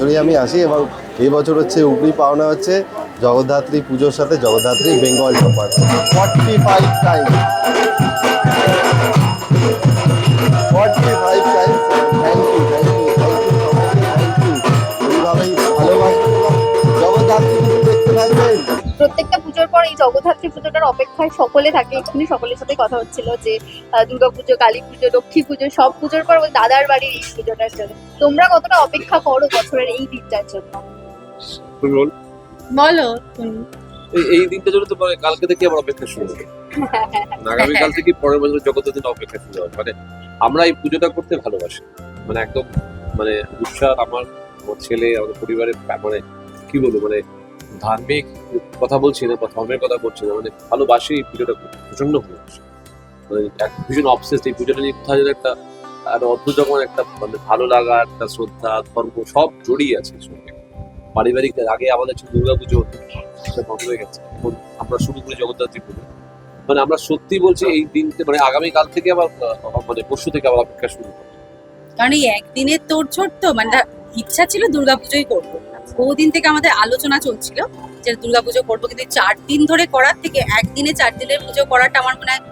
বছরই আমি আসি এবং এবছর বছর হচ্ছে উপরি পাওনা হচ্ছে জগদ্ধাত্রী পুজোর সাথে Jagaddhatri Bengal topper forty five time Jagaddhatri পুজোটার অপেক্ষায় সকলে থাকে। এক্ষুনি সকলের সাথে কথা হচ্ছিল যে আহ, দুর্গাপুজো কালী পুজো লক্ষ্মী পুজো সব পুজোর পর ওই দাদার বাড়ির এই পুজোটার জন্য। তোমরা কতটা অপেক্ষা করো বছরের এই দিনটার জন্য? বলো। এই এই দিনটা জন্য তো মানে কালকে থেকে আমার অপেক্ষা শুরু হবে। আগামীকাল থেকে পরের বছর জগতের দিন অপেক্ষা শুরু হবে। মানে আমরা এই পুজোটা করতে ভালোবাসি। মানে একদম মানে উৎসাহ আমার ছেলে আমাদের পরিবারের মানে কি বলব মানে ধার্মিক কথা বলছি না, বা ধর্মের কথা বলছি না মানে ভালোবাসি এই পুজোটা প্রচণ্ড ভালোবাসি। মানে এক ভীষণ অবসেস এই পুজোটা নিয়ে কোথাও যেন একটা আর অদ্ভুত রকম একটা মানে ভালো লাগা, একটা শ্রদ্ধা, ধর্ম সব জড়িয়ে আছে সঙ্গে। পারিবারিক আগে আমাদের ছিল দুর্গা পুজো বন্ধ হয়ে গেছে। এখন আমরা শুরু করি জগদ্ধাত্রী পুজো। মানে আমরা সত্যি বলছি এই দিনকে মানে আগামীকাল থেকে আবার মানে পরশু থেকে আবার অপেক্ষা শুরু করি কারণ এই একদিনের তোর ছোট তো মানে ইচ্ছা ছিল দুর্গাপুজোই করব। বহুদিন থেকে আমাদের আলোচনা চলছিল যে দুর্গাপুজো করব কিন্তু চার দিন ধরে করার থেকে একদিনে চার দিনের পুজো করাটা আমার মনে হয়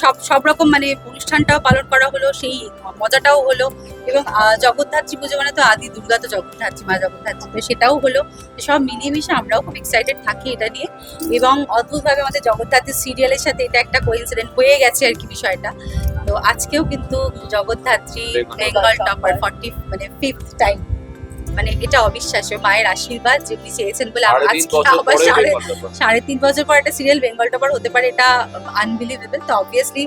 সব সব রকম মানে অনুষ্ঠানটাও পালন করা হলো সেই মজাটাও হলো এবং জগদ্ধাত্রী পুজো মানে তো আদি দুর্গা তো জগদ্ধাত্রী মা জগদ্ধাত্রী তো সেটাও হলো। সব মিলিয়ে মিশে আমরাও খুব এক্সাইটেড থাকি এটা নিয়ে এবং অদ্ভুতভাবে আমাদের জগদ্ধাত্রী সিরিয়ালের সাথে এটা একটা কোইন্সিডেন্ট হয়ে গেছে আর কি বিষয়টা। তো আজকেও কিন্তু জগদ্ধাত্রী বেঙ্গল টপার ফর্টি মানে ফিফথ টাইম মানে এটা অবিশ্বাস্য মায়ের আশীর্বাদ যেগুলি চেয়েছেন বলে আজকে আবার সাড়ে সাড়ে তিন বছর পর একটা সিরিয়াল বেঙ্গল টপার হতে পারে এটা আনবিলিভেবল তো অবভিয়াসলি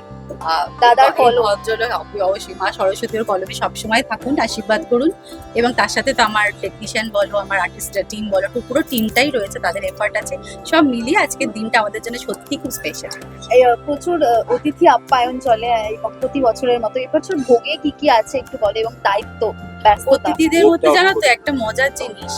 দাদার কলম। ভদ্রলোক অবশ্যই। মা সরস্বতীর কলমে সবসময় থাকুন আশীর্বাদ করুন এবং তার সাথে তো আমার টেকনিশিয়ান বলো আমার আর্টিস্ট টিম বলো তো পুরো টিমটাই রয়েছে তাদের এফার্ট আছে। সব মিলিয়ে আজকের দিনটা আমাদের জন্য সত্যি খুব স্পেশাল এই, প্রচুর অতিথি আপ্যায়ন চলে এই প্রতি বছরের মতো। এবছর ভোগে কি কি আছে একটু বলে এবং দায়িত্ব অতিথিদের মধ্যে জানো তো একটা মজার জিনিস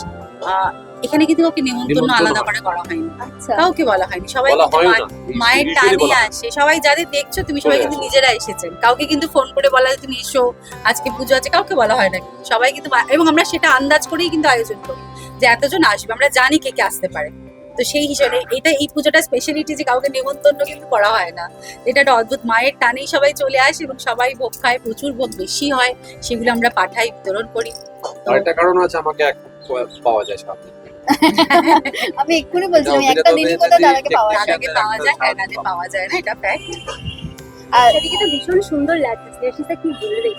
আহ, এখানে কিন্তু কাউকে নেমন্তন্ন নিমন্ত্রণ আলাদা করে করা হয়নি। আচ্ছা। কাউকে বলা হয়নি। সবাই হয় মায়ের টানে আসে। সবাই যাদের দেখছ তুমি সবাই কিন্তু নিজেরা এসেছেন। কাউকে কিন্তু ফোন করে বলা তুমি এসো আজকে পুজো আছে। কাউকে বলা হয় না। সবাই কিন্তু এবং আমরা সেটা আন্দাজ করেই কিন্তু আয়োজন করি যে এতজন আসবে আমরা জানি কে কে আসতে পারে। তো সেই হিসাবে এটা এই পুজোটা স্পেশালিটি যে কাউকে নেমন্তন্ন কিন্তু করা হয় না। এটা একটা অদ্ভুত। মায়ের টানেই সবাই চলে আসে এবং সবাই ভোগ খায় প্রচুর ভোগ বেশি হয় সেগুলো আমরা পাঠাই বিতরণ করি। আর একটা কারণ আছে আমাকে এখন পাওয়া যায় সামনে আমি এক্ষুনি বলছিলাম আমি একটা দিনই কোথাও দাদাকে পাওয়া যায় দাদাকে পাওয়া যায় হ্যাঁ দাদাকে পাওয়া যায় না এটা ফ্যাক্ট আর সেদিকে তো ভীষণ সুন্দর লাগছে সেটা কি বলবে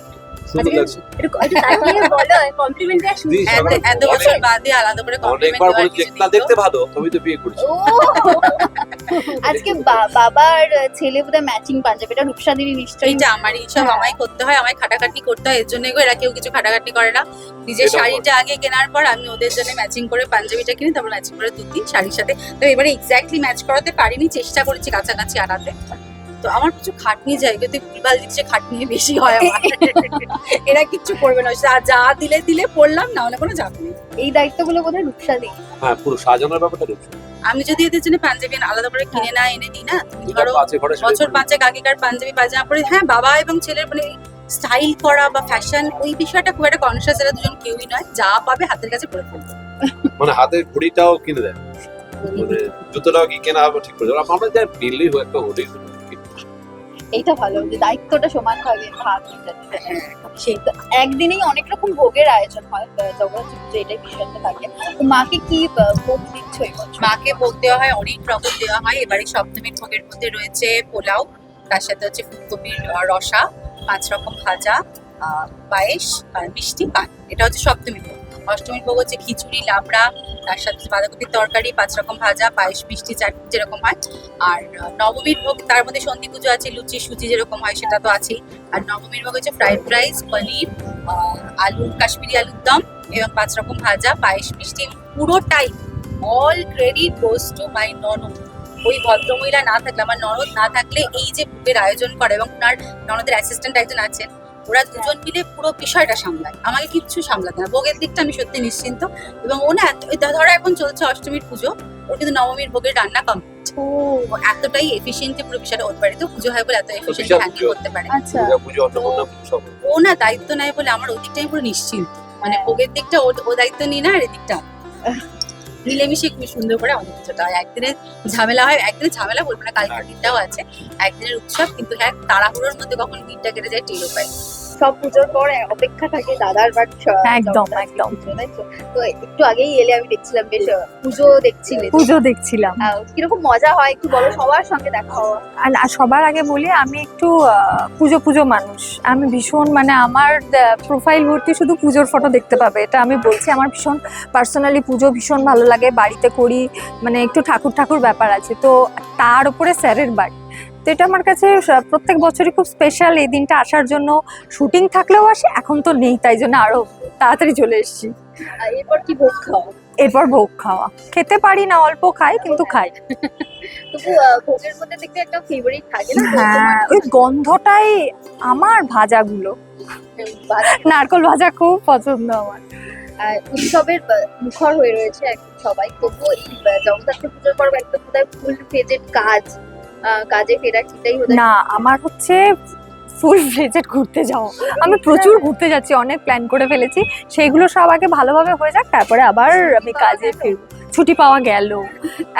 সুন্দর লাগছে। একটু একটু তাকিয়ে বলো কমপ্লিমেন্ট দেওয়া শুরু জি, এত এত বছর বাদে আলাদা করে অনেকবার দেওয়ার বলে কিছু দেখ- না দেখতে ভালো তুমি তো বিয়ে করেছ। আজকে বাবার ছেলে বোধহয় ম্যাচিং পাঞ্জাবি এটা নিশ্চয়ই। আমারই সব হ্যাঁ। আমায় করতে হয় আমায় খাটাখাটনি করতে হয় এর জন্য এরা কেউ কিছু খাটাখাটনি করে না। নিজের শাড়িটা আগে কেনার পর আমি ওদের জন্য ম্যাচিং করে পাঞ্জাবিটা কিনি তারপর ম্যাচিং করে দু তিন শাড়ির সাথে। তো এবারে এক্স্যাক্টলি ম্যাচ করাতে পারিনি চেষ্টা করেছি কাছাকাছি আনাতে। তো আমার কিছু খাটনি জায়গাতে ভুলভাল দিচ্ছে খাটনি বেশি হয় আমার। এরা কিচ্ছু করবে না। যা যা দিলে দিলে পড়লাম না হলে কোনো চাপ নেই। এই দায়িত্বগুলো বোধহয় রূপসা দিদি হ্যাঁ পুরো সাজানোর ব্যাপারটা দেখছ। আমি যদি এদের জন্য পাঞ্জাবি আলাদা করে কিনে না এনে দিই না তুমি ধরো বছর। পাঁচেক আগেকার পাঞ্জাবি পাজামা পরে হ্যাঁ বাবা এবং ছেলের মানে স্টাইল করা বা ফ্যাশন ওই বিষয়টা খুব একটা কনসিয়াস এরা দুজন কেউই নয়। যা পাবে হাতের কাছে পরে ফেলবে। মানে হাতের ঘড়িটাও কিনে দেয়। মানে জুতোটাও কি কেনা হবে ঠিক করে। আমরা যা বিল্লি হয়ে একটা হলো। এইটা ভালো, যে দায়িত্বটা সমান ভাগে ভাগ সেই একদিনেই অনেক রকম ভোগের আয়োজন হয় জগন্নাথ এটাই বিষয়টা থাকে। মাকে কি ভোগ দিচ্ছ মাকে ভোগ দেওয়া হয়, অনেক রকম দেওয়া হয়। এবারে সপ্তমীর ভোগের মধ্যে রয়েছে পোলাও, তার সাথে হচ্ছে ফুলকপির রসা, পাঁচ রকম ভাজা পায়েস আর মিষ্টি পান। এটা হচ্ছে সপ্তমীর ভোগ। অষ্টমীর ভোগ হচ্ছে খিচুড়ি, লাবড়া, তার সাথে বাঁধাকপির তরকারি, পাঁচ রকম ভাজা, পায়েস, মিষ্টি, চাট যেরকম হয়। আর নবমীর ভোগ, তার মধ্যে সন্ধি পুজো আছে, লুচি সুচি যেরকম হয়, সেটা তো আছেই। আর নবমীর ভোগ হচ্ছে ফ্রাইড রাইস পনির আলু, কাশ্মীরি আলুর দম এবং পাঁচ রকম ভাজা, পায়েস, মিষ্টি পুরোটাই all credit goes to my ননদ। ওই ভদ্রমহিলা না থাকলে, আমার ননদ না থাকলে এই যে ভোগের আয়োজন করে এবং ওনার ননদের অ্যাসিস্ট্যান্ট একজন আছেন ওরা দুজন মিলে পুরো বিষয়টা সামলায়। আমাকে কিচ্ছু সামলাতে না। ভোগের দিকটা আমি সত্যি নিশ্চিন্ত। এবং ও না ধরো এখন চলছে অষ্টমীর পুজো। ওর কিন্তু নবমীর ভোগের রান্না কমপ্লিট ও। এতটাই এফিসিয়েন্টলি পুরো বিষয়টা ওর বাড়িতেও পুজো হয় বলে এত এফিসিয়েন্টলি বিশাল হ্যান্ডেল করতে পারে। আচ্ছা। ও না দায়িত্ব নেয় বলে আমার ওদিকটাই পুরো নিশ্চিন্ত। মানে ভোগের দিকটা ও ও দায়িত্ব নিই না আর এদিকটা। মিলেমিশে খুবই সুন্দর করে আমাদের পুজোটা হয়। একদিনের ঝামেলা হয়, একদিনের ঝামেলা বলব না কালকের দিনটাও আছে। একদিনের উৎসব, কিন্তু হ্যাঁ তাড়াহুড়োর মধ্যে কখন দিনটা কেটে যায়, টেরও পাই সব পুজোর পর অপেক্ষা থাকে দাদার বাড়ি একদম, একদম। তো? একটু আগেই এলে আমি দেখছিলাম বেশ পুজো দেখছিলে পুজো দেখছিলাম। কীরকম মজা হয়? একটু বলো সবার সঙ্গে দেখা আর সবার আগে বলি আমি একটু পুজো পুজো মানুষ। আমি ভীষণ মানে আমার প্রোফাইল ভর্তি শুধু পুজোর ফটো দেখতে পাবে এটা আমি বলছি। আমার ভীষণ পার্সোনালি পুজো ভীষণ ভালো লাগে বাড়িতে করি মানে একটু ঠাকুর ঠাকুর ব্যাপার আছে। তো তার উপরে স্যারের বাড়ি। তো এটা আমার কাছে প্রত্যেক বছরই খুব স্পেশাল এই দিনটা আসার জন্য শুটিং থাকলেও আসে এখন তো নেই তাই জন্য আরও তাড়াতাড়ি চলে এসেছি। এরপর কি ভোগ খাওয়া? এরপর ভোগ খাওয়া। খেতে পারি না অল্প খাই কিন্তু খাই। ভোগের মধ্যে দেখতে একটা ফেভারিট থাকে না? হ্যাঁ ওই গন্ধটাই আমার ভাজাগুলো। নারকল ভাজা খুব পছন্দ আমার। উৎসবের মুখর হয়ে রয়েছে সবাই। তবুও এই জগদ্ধাত্রী পুজোর পর একদম বোধহয় ফুল ফেজের কাজ। কাজে ফেরা সেটাই বোধহয় না? আমার হচ্ছে ফুল ফ্লেজেড ঘুরতে যাও আমি প্রচুর ঘুরতে যাচ্ছি অনেক প্ল্যান করে ফেলেছি। সেইগুলো সব আগে ভালোভাবে হয়ে যাক তারপরে আবার আমি কাজে ফিরবো। ছুটি পাওয়া গেল।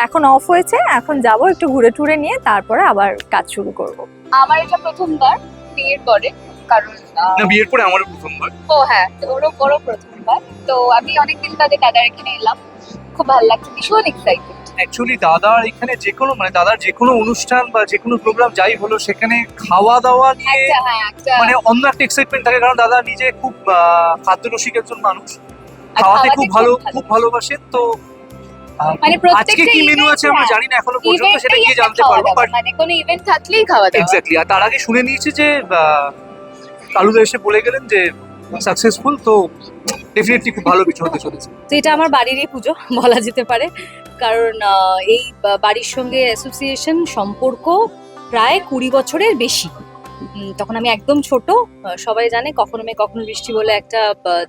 এখন অফ হয়েছে এখন যাব একটু ঘুরে টুরে নিয়ে তারপরে আবার কাজ শুরু করব। আমার এটা প্রথমবার বিয়ের পরে কারণ না বিয়ের পরে আমারও প্রথমবার। ও হ্যাঁ তো ওরও বড় প্রথমবার। তো আমি অনেকদিন বাদে দাদার এখানে এলাম। খুব ভালো লাগছে ভীষণ এক্সাইটেড অ্যাকচুয়ালি দাদার এখানে যে কোনো মানে দাদার যে কোনো অনুষ্ঠান বা যে কোনো প্রোগ্রাম যাই হলো সেখানে খাওয়া দাওয়া নিয়ে হ্যাঁ মানে অন্য একটা এক্সাইটমেন্ট থাকে। কারণ দাদা নিজে খুব খাদ্যরসিক একজন মানুষ। খাওয়াতে খুব ভালো খুব ভালোবাসেন তো মানে আজকে কি মেনু আছে আমরা event, জানি না এখনও পর্যন্ত সেটা গিয়ে জানতে পারব। বাট মানে কোনো ইভেন্ট থাকলেই খাওয়া দাওয়া এক্স্যাক্টলি আর তার আগে শুনে নিয়েছি যে কালুদা এসে বলে গেলেন যে সাকসেসফুল তো ডেফিনেটলি খুব ভালো কিছু হতে চলেছে। তো এটা আমার বাড়িরই পুজো বলা যেতে পারে। কারণ এই বাড়ির সঙ্গে অ্যাসোসিয়েশন সম্পর্ক প্রায় কুড়ি বছরের বেশি। তখন আমি একদম ছোট সবাই জানে কখনো মেয়ে কখনো বৃষ্টি বলে একটা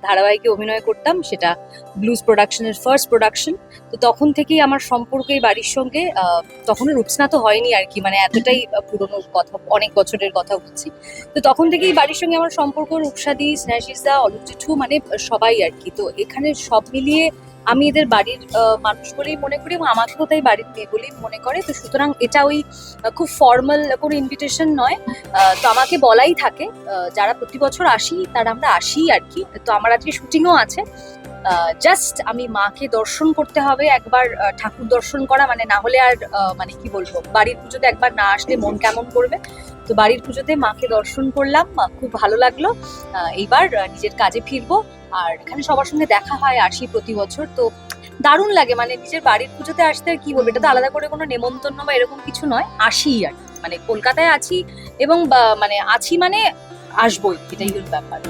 ধারাবাহিকে অভিনয় করতাম সেটা ব্লুজ প্রোডাকশনের ফার্স্ট প্রোডাকশন তো তখন থেকেই আমার সম্পর্ক এই বাড়ির সঙ্গে আহ, তখনও রূপসনা তো হয়নি আর কি মানে এতটাই পুরনো কথা অনেক বছরের কথা বলছি। তো তখন থেকেই বাড়ির সঙ্গে আমার সম্পর্ক রূপসাদি স্নেহাশিসা অলোক জেঠু মানে সবাই আর কি। তো এখানে সব মিলিয়ে আমি এদের বাড়ির মানুষ বলেই মনে করি এবং আমাকেও তাই বাড়ির মেয়ে বলেই মনে করে। তো সুতরাং এটা ওই খুব ফর্মাল কোনো ইনভিটেশন নয়। তো আমাকে বলাই থাকে। যারা প্রতি বছর আসি, তারা আমরা আসি আর কি। তো আমার আজকে শুটিংও আছে। জাস্ট আমি মাকে দর্শন করতে হবে, একবার ঠাকুর দর্শন করা মানে না হলে আর মানে কি বলব, বাড়ির পুজোতে একবার না আসলে মন কেমন করবে। তো বাড়ির পুজোতে মাকে দর্শন করলাম খুব ভালো লাগল। এইবার নিজের কাজে ফিরবো। আর এখানে সবার সঙ্গে দেখা হয় আসি প্রতি বছর। তো দারুণ লাগে মানে নিজের বাড়ির পুজোতে আসতে আর কি বলব, এটা তো আলাদা করে কোনো নেমন্তন্ন বা এরকম কিছু নয়, আসি আর মানে কলকাতায় আছি এবং মানে আছি মানে আসবোই, এটাই হল ব্যাপার।